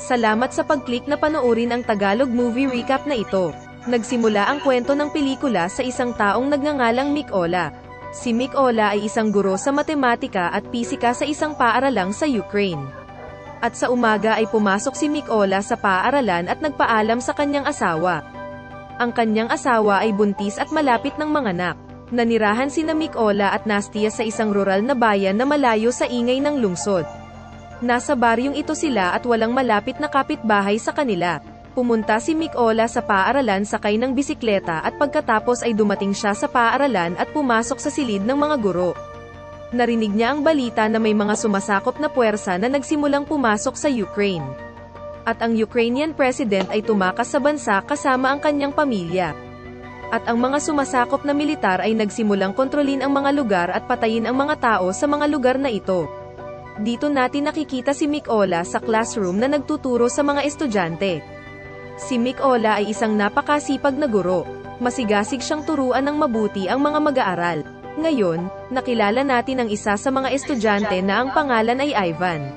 Salamat sa pag-click na panoorin ang Tagalog movie recap na ito. Nagsimula ang kwento ng pelikula sa isang taong nagngangalang Mick Ola. Si Mick Ola ay isang guro sa matematika at pisika sa isang paaralang sa Ukraine. At sa umaga ay pumasok si Mick Ola sa paaralan at nagpaalam sa kanyang asawa. Ang kanyang asawa ay buntis at malapit ng manganak. Nanirahan sina Mick Ola at Nastia sa isang rural na bayan na malayo sa ingay ng lungsod. Nasa baryong ito sila at walang malapit na kapitbahay sa kanila. Pumunta si Mick Ola sa paaralan sakay ng bisikleta at pagkatapos ay dumating siya sa paaralan at pumasok sa silid ng mga guro. Narinig niya ang balita na may mga sumasakop na puwersa na nagsimulang pumasok sa Ukraine. At ang Ukrainian president ay tumakas sa bansa kasama ang kanyang pamilya. At ang mga sumasakop na militar ay nagsimulang kontrolin ang mga lugar at patayin ang mga tao sa mga lugar na ito. Dito natin nakikita si Mick Ola sa classroom na nagtuturo sa mga estudyante. Si Mick Ola ay isang napakasipag na guro. Masigasig siyang turuan ng mabuti ang mga mag-aaral. Ngayon, nakilala natin ang isa sa mga estudyante na ang pangalan ay Ivan.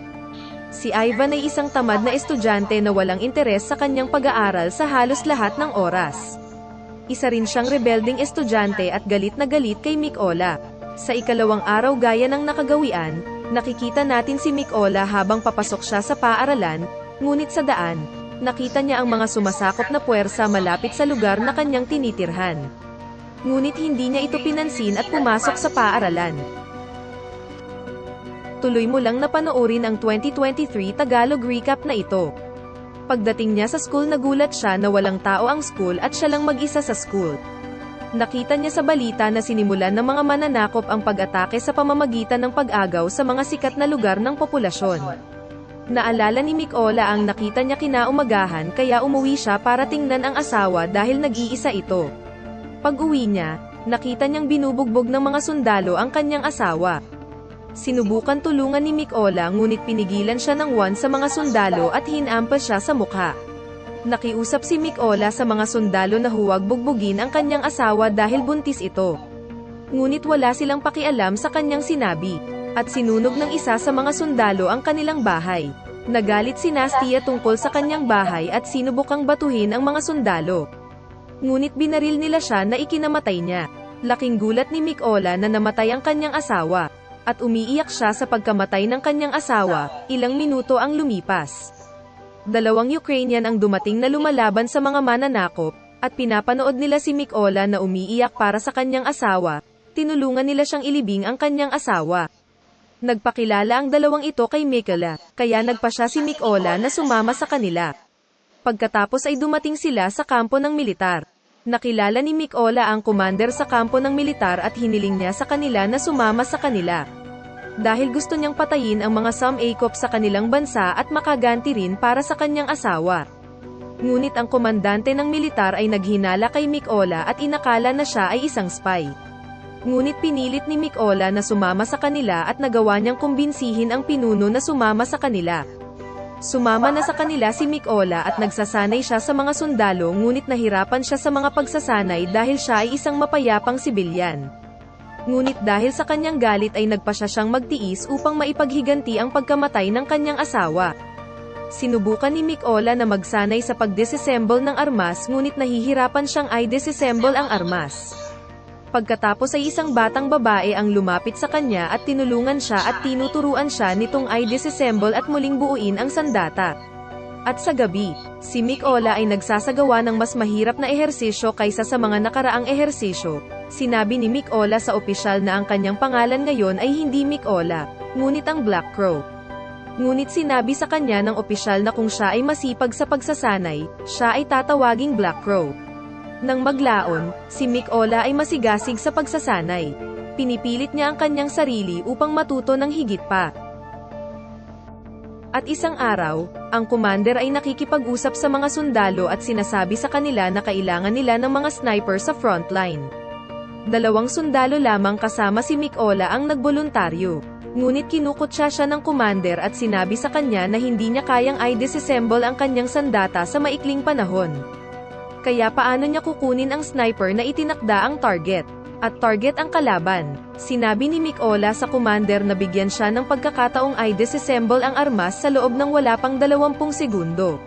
Si Ivan ay isang tamad na estudyante na walang interes sa kanyang pag-aaral sa halos lahat ng oras. Isa rin siyang rebelding estudyante at galit na galit kay Mick Ola. Sa ikalawang araw gaya ng nakagawian, nakikita natin si Mick Ola habang papasok siya sa paaralan, ngunit sa daan, nakita niya ang mga sumasakop na puwersa malapit sa lugar na kanyang tinitirhan. Ngunit hindi niya ito pinansin at pumasok sa paaralan. Tuloy mo lang na panoorin ang 2023 Tagalog recap na ito. Pagdating niya sa school nagulat siya na walang tao ang school at siya lang mag-isa sa school. Nakita niya sa balita na sinimulan ng mga mananakop ang pag-atake sa pamamagitan ng pag-agaw sa mga sikat na lugar ng populasyon. Naalala ni Mick Ola ang nakita niya kinaumagahan kaya umuwi siya para tingnan ang asawa dahil nag-iisa ito. Pag uwi niya, nakita niyang binubugbog ng mga sundalo ang kanyang asawa. Sinubukan tulungan ni Mick Ola ngunit pinigilan siya ng one sa mga sundalo at hinampas siya sa mukha. Nakiusap si Mick Ola sa mga sundalo na huwag bugbugin ang kanyang asawa dahil buntis ito. Ngunit wala silang pakialam sa kanyang sinabi, at sinunog ng isa sa mga sundalo ang kanilang bahay. Nagalit si Nastia tungkol sa kanyang bahay at sinubukang batuhin ang mga sundalo. Ngunit binaril nila siya na ikinamatay niya. Laking gulat ni Mick Ola na namatay ang kanyang asawa, at umiiyak siya sa pagkamatay ng kanyang asawa, ilang minuto ang lumipas. Dalawang Ukrainian ang dumating na lumalaban sa mga mananakop, at pinapanood nila si Mick Ola na umiiyak para sa kanyang asawa, tinulungan nila siyang ilibing ang kanyang asawa. Nagpakilala ang dalawang ito kay Mikola, kaya nagpa siya si Mick Ola na sumama sa kanila. Pagkatapos ay dumating sila sa kampo ng militar. Nakilala ni Mick Ola ang commander sa kampo ng militar at hiniling niya sa kanila na sumama sa kanila. Dahil gusto niyang patayin ang mga Sam-Akop sa kanilang bansa at makaganti rin para sa kanyang asawa. Ngunit ang komandante ng militar ay naghinala kay Mick Ola at inakala na siya ay isang spy. Ngunit pinilit ni Mick Ola na sumama sa kanila at nagawa niyang kumbinsihin ang pinuno na sumama sa kanila. Sumama na sa kanila si Mick Ola at nagsasanay siya sa mga sundalo ngunit nahirapan siya sa mga pagsasanay dahil siya ay isang mapayapang sibilyan. Ngunit dahil sa kanyang galit ay nagpa siya siyang magtiis upang maipaghiganti ang pagkamatay ng kanyang asawa. Sinubukan ni Mick Ola na magsanay sa pag-disassemble ng armas ngunit nahihirapan siyang ay disassemble ang armas. Pagkatapos ay isang batang babae ang lumapit sa kanya at tinulungan siya at tinuturuan siya nitong ay disassemble at muling buuin ang sandata. At sa gabi, si Mick Ola ay nagsasagawa ng mas mahirap na ehersisyo kaysa sa mga nakaraang ehersisyo. Sinabi ni Mick Ola sa opisyal na ang kanyang pangalan ngayon ay hindi Mick Ola, ngunit ang Black Crow. Ngunit sinabi sa kanya ng opisyal na kung siya ay masipag sa pagsasanay, siya ay tatawaging Black Crow. Nang maglaon, si Mick Ola ay masigasig sa pagsasanay. Pinipilit niya ang kanyang sarili upang matuto ng higit pa. At isang araw, ang commander ay nakikipag-usap sa mga sundalo at sinasabi sa kanila na kailangan nila ng mga sniper sa frontline. Dalawang sundalo lamang kasama si Mick Ola ang nagboluntaryo. Ngunit kinukutsa siya ng commander at sinabi sa kanya na hindi niya kayang i-disassemble ang kanyang sandata sa maikling panahon. Kaya paano niya kukunin ang sniper na itinakda ang target? At target ang kalaban. Sinabi ni Mikola sa commander na bigyan siya ng pagkakataong ay disassemble ang armas sa loob ng wala pang 20 segundo.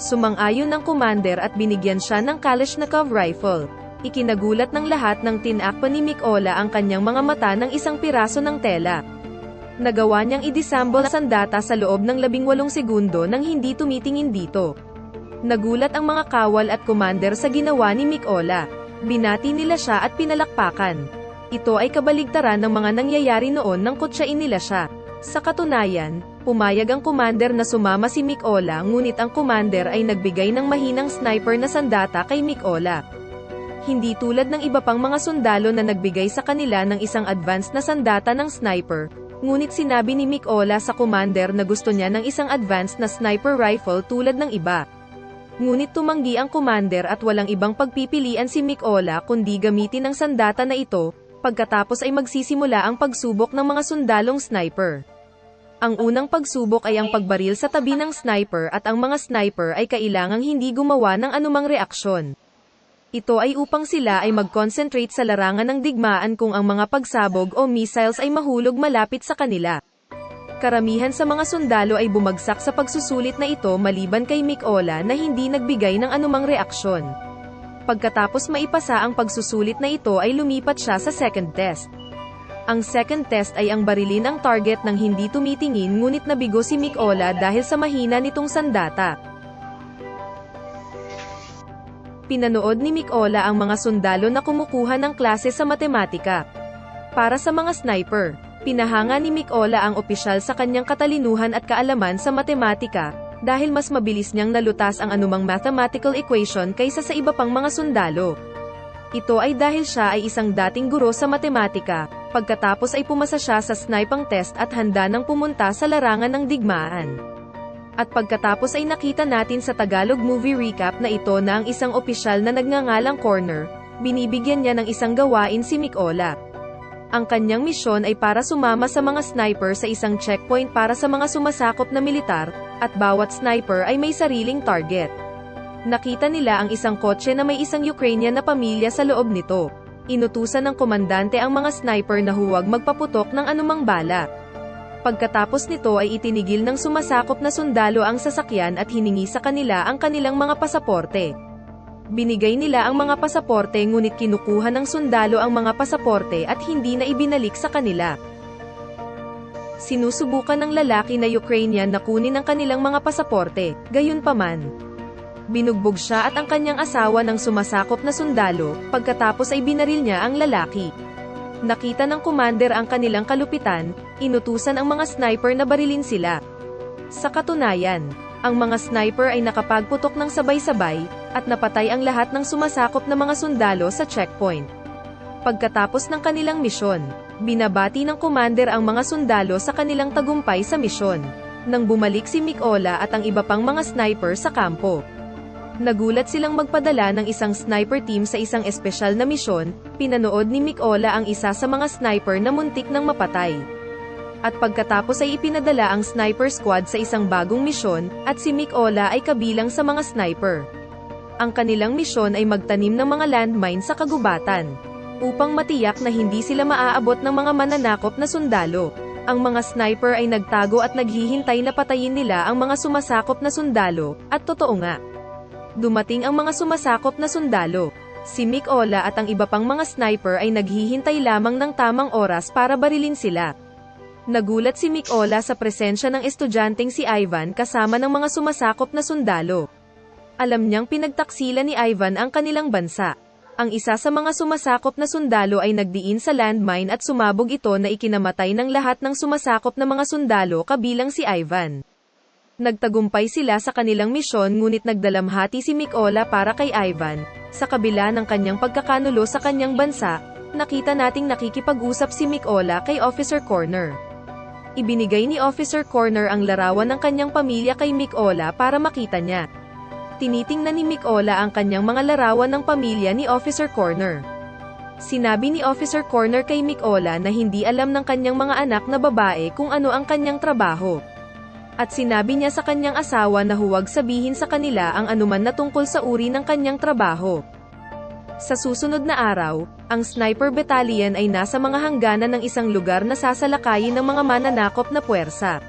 Sumang-ayon ng commander at binigyan siya ng Kalashnikov rifle. Ikinagulat ng lahat ng tinakpan ni Mikola ang kanyang mga mata ng isang piraso ng tela. Nagawa niyang i-disassemble ang sandata sa loob ng 18 segundo nang hindi tumitingin dito. Nagulat ang mga kawal at commander sa ginawa ni Mikola. Binati nila siya at pinalakpakan. Ito ay kabaligtaran ng mga nangyayari noon nang kutsain nila siya. Sa katunayan, pumayag ang commander na sumama si Mikola ngunit ang commander ay nagbigay ng mahinang sniper na sandata kay Mikola. Hindi tulad ng iba pang mga sundalo na nagbigay sa kanila ng isang advanced na sandata ng sniper, ngunit sinabi ni Mikola sa commander na gusto niya ng isang advanced na sniper rifle tulad ng iba. Ngunit tumanggi ang commander at walang ibang pagpipilian si Mikola kundi gamitin ang sandata na ito, pagkatapos ay magsisimula ang pagsubok ng mga sundalong sniper. Ang unang pagsubok ay ang pagbaril sa tabi ng sniper at ang mga sniper ay kailangang hindi gumawa ng anumang reaksyon. Ito ay upang sila ay mag-concentrate sa larangan ng digmaan kung ang mga pagsabog o missiles ay mahulog malapit sa kanila. Karamihan sa mga sundalo ay bumagsak sa pagsusulit na ito maliban kay Mikola na hindi nagbigay ng anumang reaksyon. Pagkatapos maipasa ang pagsusulit na ito ay lumipat siya sa second test. Ang second test ay ang barilin ang target ng hindi tumitingin ngunit nabigo si Mikola dahil sa mahina nitong sandata. Pinanood ni Mikola ang mga sundalo na kumukuha ng klase sa matematika. Para sa mga sniper, pinahanga ni Mikola ang opisyal sa kanyang katalinuhan at kaalaman sa matematika, dahil mas mabilis niyang nalutas ang anumang mathematical equation kaysa sa iba pang mga sundalo. Ito ay dahil siya ay isang dating guro sa matematika, pagkatapos ay pumasa siya sa sniping test at handa nang pumunta sa larangan ng digmaan. At pagkatapos ay nakita natin sa Tagalog movie recap na ito na ang isang opisyal na nagngangalang corner, binibigyan niya ng isang gawain si Mikola. Ang kanyang misyon ay para sumama sa mga sniper sa isang checkpoint para sa mga sumasakop na militar, at bawat sniper ay may sariling target. Nakita nila ang isang kotse na may isang Ukrainian na pamilya sa loob nito. Inutusan ng komandante ang mga sniper na huwag magpaputok ng anumang bala. Pagkatapos nito ay itinigil ng sumasakop na sundalo ang sasakyan at hiningi sa kanila ang kanilang mga pasaporte. Binigay nila ang mga pasaporte ngunit kinukuha ng sundalo ang mga pasaporte at hindi na ibinalik sa kanila. Sinusubukan ng lalaki na Ukrainian na kunin ang kanilang mga pasaporte, gayunpaman. Binugbog siya at ang kanyang asawa ng sumasakop na sundalo, pagkatapos ay binaril niya ang lalaki. Nakita ng commander ang kanilang kalupitan, inutusan ang mga sniper na barilin sila. Sa katunayan, ang mga sniper ay nakapagputok ng sabay-sabay, at napatay ang lahat ng sumasakop na mga sundalo sa checkpoint. Pagkatapos ng kanilang misyon, binabati ng commander ang mga sundalo sa kanilang tagumpay sa misyon. Nang bumalik si Mikola at ang iba pang mga sniper sa kampo. Nagulat silang magpadala ng isang sniper team sa isang espesyal na misyon, pinanood ni Mikola ang isa sa mga sniper na muntik ng mapatay. At pagkatapos ay ipinadala ang sniper squad sa isang bagong misyon, at si Mikola ay kabilang sa mga sniper. Ang kanilang misyon ay magtanim ng mga landmine sa kagubatan. Upang matiyak na hindi sila maaabot ng mga mananakop na sundalo. Ang mga sniper ay nagtago at naghihintay na patayin nila ang mga sumasakop na sundalo, at totoo nga. Dumating ang mga sumasakop na sundalo. Si Mikola at ang iba pang mga sniper ay naghihintay lamang ng tamang oras para barilin sila. Nagulat si Mikola sa presensya ng estudyanteng si Ivan kasama ng mga sumasakop na sundalo. Alam niyang pinagtaksila ni Ivan ang kanilang bansa. Ang isa sa mga sumasakop na sundalo ay nagdiin sa landmine at sumabog ito na ikinamatay ng lahat ng sumasakop na mga sundalo kabilang si Ivan. Nagtagumpay sila sa kanilang misyon ngunit nagdalamhati si Mikola para kay Ivan. Sa kabila ng kanyang pagkakanulo sa kanyang bansa, nakita nating nakikipag-usap si Mikola kay Officer Corner. Ibinigay ni Officer Corner ang larawan ng kanyang pamilya kay Mikola para makita niya. Tinitingnan ni Mikola ang kanyang mga larawan ng pamilya ni Officer Corner. Sinabi ni Officer Corner kay Mikola na hindi alam ng kanyang mga anak na babae kung ano ang kanyang trabaho. At sinabi niya sa kanyang asawa na huwag sabihin sa kanila ang anuman na tungkol sa uri ng kanyang trabaho. Sa susunod na araw, ang sniper battalion ay nasa mga hangganan ng isang lugar na sasalakayin ng mga mananakop na puwersa.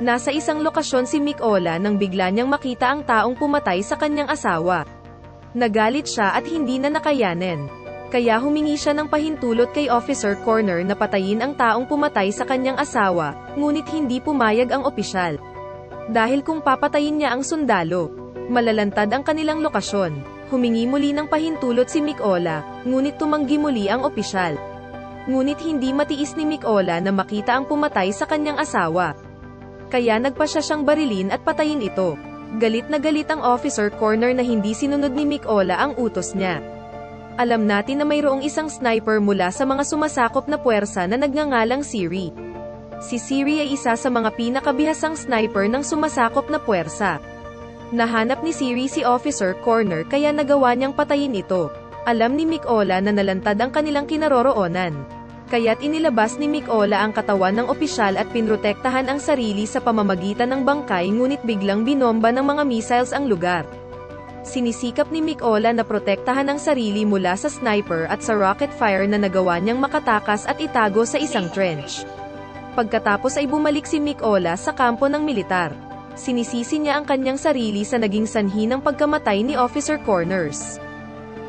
Nasa isang lokasyon si Mikola nang bigla niyang makita ang taong pumatay sa kanyang asawa. Nagalit siya at hindi na nakayanin. Kaya humingi siya ng pahintulot kay Officer Corner na patayin ang taong pumatay sa kanyang asawa, ngunit hindi pumayag ang opisyal. Dahil kung papatayin niya ang sundalo, malalantad ang kanilang lokasyon. Humingi muli ng pahintulot si Mikola, ngunit tumanggi muli ang opisyal. Ngunit hindi matiis ni Mikola na makita ang pumatay sa kanyang asawa. Kaya nagpa siya siyang barilin at patayin ito. Galit na galit ang officer corner na hindi sinunod ni Mikola ang utos niya. Alam natin na mayroong isang sniper mula sa mga sumasakop na puwersa na nagngangalang Siri. Si Siri ay isa sa mga pinakabihasang sniper ng sumasakop na puwersa. Nahanap ni Siri si Officer Corner kaya nagawa niyang patayin ito. Alam ni Mikola na nalantad ang kanilang kinaroroonan. Kaya't inilabas ni Mikola ang katawan ng opisyal at pinrotektahan ang sarili sa pamamagitan ng bangkay ngunit biglang binomba ng mga missiles ang lugar. Sinisikap ni Mikola na protektahan ang sarili mula sa sniper at sa rocket fire na nagawa niyang makatakas at itago sa isang trench. Pagkatapos ay bumalik si Mikola sa kampo ng militar. Sinisisi niya ang kanyang sarili sa naging sanhi ng pagkamatay ni Officer Corners.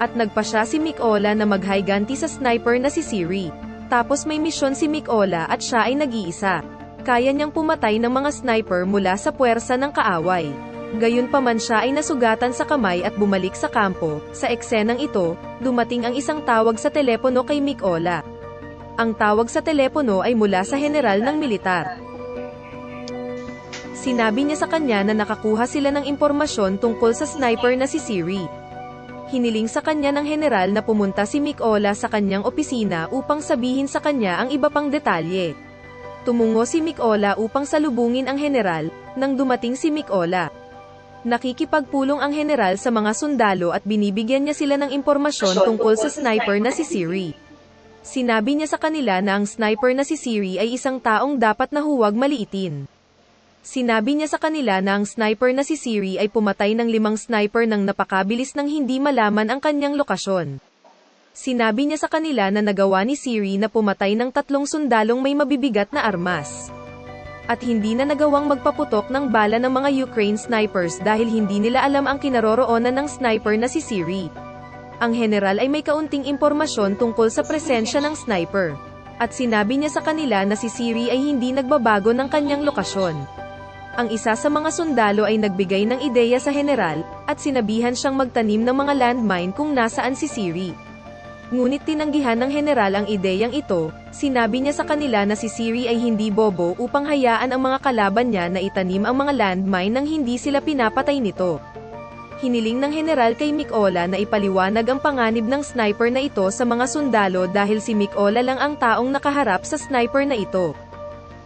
At nagpa siya si Mikola na maghayganti sa sniper na si Siri. Tapos may misyon si Mikola at siya ay nag-iisa. Kaya niyang pumatay ng mga sniper mula sa puwersa ng kaaway. Gayunpaman siya ay nasugatan sa kamay at bumalik sa kampo. Sa eksenang ito, dumating ang isang tawag sa telepono kay Mikola. Ang tawag sa telepono ay mula sa general ng militar. Sinabi niya sa kanya na nakakuha sila ng impormasyon tungkol sa sniper na si Siri. Hiniling sa kanya ng general na pumunta si Mikola sa kanyang opisina upang sabihin sa kanya ang iba pang detalye. Tumungo si Mikola upang salubungin ang general, nang dumating si Mikola. Nakikipagpulong ang general sa mga sundalo at binibigyan niya sila ng impormasyon tungkol sa sniper na si Siri. Sinabi niya sa kanila na ang sniper na si Siri ay isang taong dapat na huwag maliitin. Sinabi niya sa kanila na ang sniper na si Siri ay pumatay ng limang sniper nang napakabilis nang hindi malaman ang kanyang lokasyon. Sinabi niya sa kanila na nagawa ni Siri na pumatay ng tatlong sundalong may mabibigat na armas. At hindi na nagawang magpaputok ng bala ng mga Ukraine snipers dahil hindi nila alam ang kinaroroonan ng sniper na si Siri. Ang general ay may kaunting impormasyon tungkol sa presensya ng sniper. At sinabi niya sa kanila na si Siri ay hindi nagbabago ng kanyang lokasyon ang isa sa mga sundalo ay nagbigay ng ideya sa general, at sinabihan siyang magtanim ng mga landmine kung nasaan si Siri. Ngunit tinanggihan ng general ang ideyang ito, sinabi niya sa kanila na si Siri ay hindi bobo upang hayaan ang mga kalaban niya na itanim ang mga landmine nang hindi sila pinapatay nito. Hiniling ng general kay Mikola na ipaliwanag ang panganib ng sniper na ito sa mga sundalo dahil si Mikola lang ang taong nakaharap sa sniper na ito.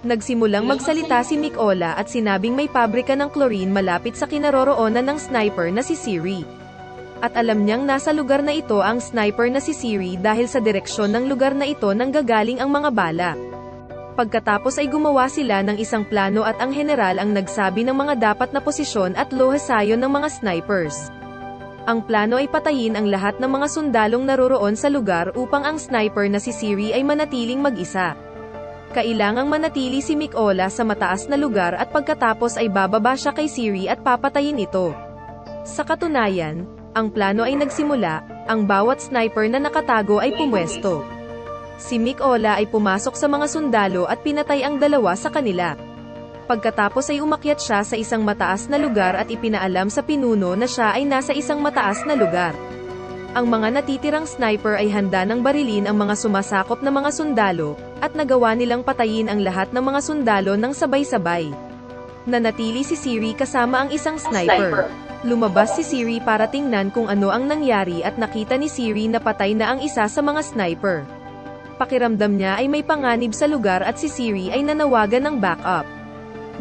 Nagsimulang magsalita si Mikola at sinabing may pabrika ng chlorine malapit sa kinaroroonan ng sniper na si Siri. At alam niyang nasa lugar na ito ang sniper na si Siri dahil sa direksyon ng lugar na ito nang gagaling ang mga bala. Pagkatapos ay gumawa sila ng isang plano at ang general ang nagsabi ng mga dapat na posisyon at lohasayon ng mga snipers. Ang plano ay patayin ang lahat ng mga sundalong naroroon sa lugar upang ang sniper na si Siri ay manatiling mag-isa kailangang manatili si Mikola sa mataas na lugar at pagkatapos ay bababa siya kay Siri at papatayin ito. Sa katunayan, ang plano ay nagsimula, ang bawat sniper na nakatago ay pumwesto. Si Mikola ay pumasok sa mga sundalo at pinatay ang dalawa sa kanila. Pagkatapos ay umakyat siya sa isang mataas na lugar at ipinaalam sa pinuno na siya ay nasa isang mataas na lugar. Ang mga natitirang sniper ay handa ng barilin ang mga sumasakop na mga sundalo, at nagawa nilang patayin ang lahat ng mga sundalo ng sabay-sabay. Nanatili si Siri kasama ang isang sniper. Lumabas si Siri para tingnan kung ano ang nangyari at nakita ni Siri na patay na ang isa sa mga sniper. Pakiramdam niya ay may panganib sa lugar at si Siri ay nanawagan ng backup.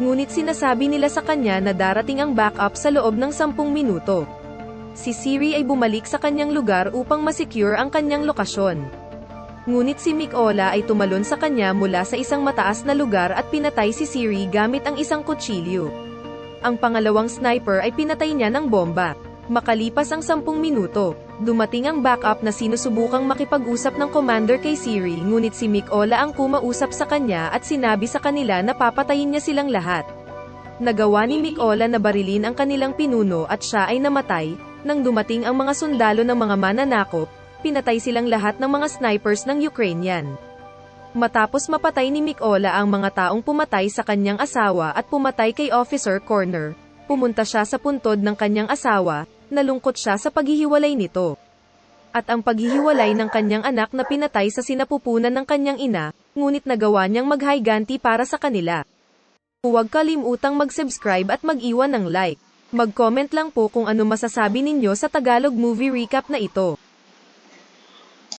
Ngunit sinasabi nila sa kanya na darating ang backup sa loob ng 10 minuto si Siri ay bumalik sa kanyang lugar upang masecure ang kanyang lokasyon. Ngunit si Mikola ay tumalon sa kanya mula sa isang mataas na lugar at pinatay si Siri gamit ang isang kutsilyo. Ang pangalawang sniper ay pinatay niya ng bomba. Makalipas ang sampung minuto, dumating ang backup na sinusubukang makipag-usap ng commander kay Siri ngunit si Mikola ang kumausap sa kanya at sinabi sa kanila na papatayin niya silang lahat. Nagawa ni Mikola na barilin ang kanilang pinuno at siya ay namatay, nang dumating ang mga sundalo ng mga mananakop, pinatay silang lahat ng mga snipers ng Ukrainian. Matapos mapatay ni Mikola ang mga taong pumatay sa kanyang asawa at pumatay kay Officer Corner, pumunta siya sa puntod ng kanyang asawa, nalungkot siya sa paghihiwalay nito. At ang paghihiwalay ng kanyang anak na pinatay sa sinapupunan ng kanyang ina, ngunit nagawa niyang maghayganti para sa kanila. Huwag kalimutang mag-subscribe at mag-iwan ng like. Mag-comment lang po kung ano masasabi ninyo sa Tagalog movie recap na ito.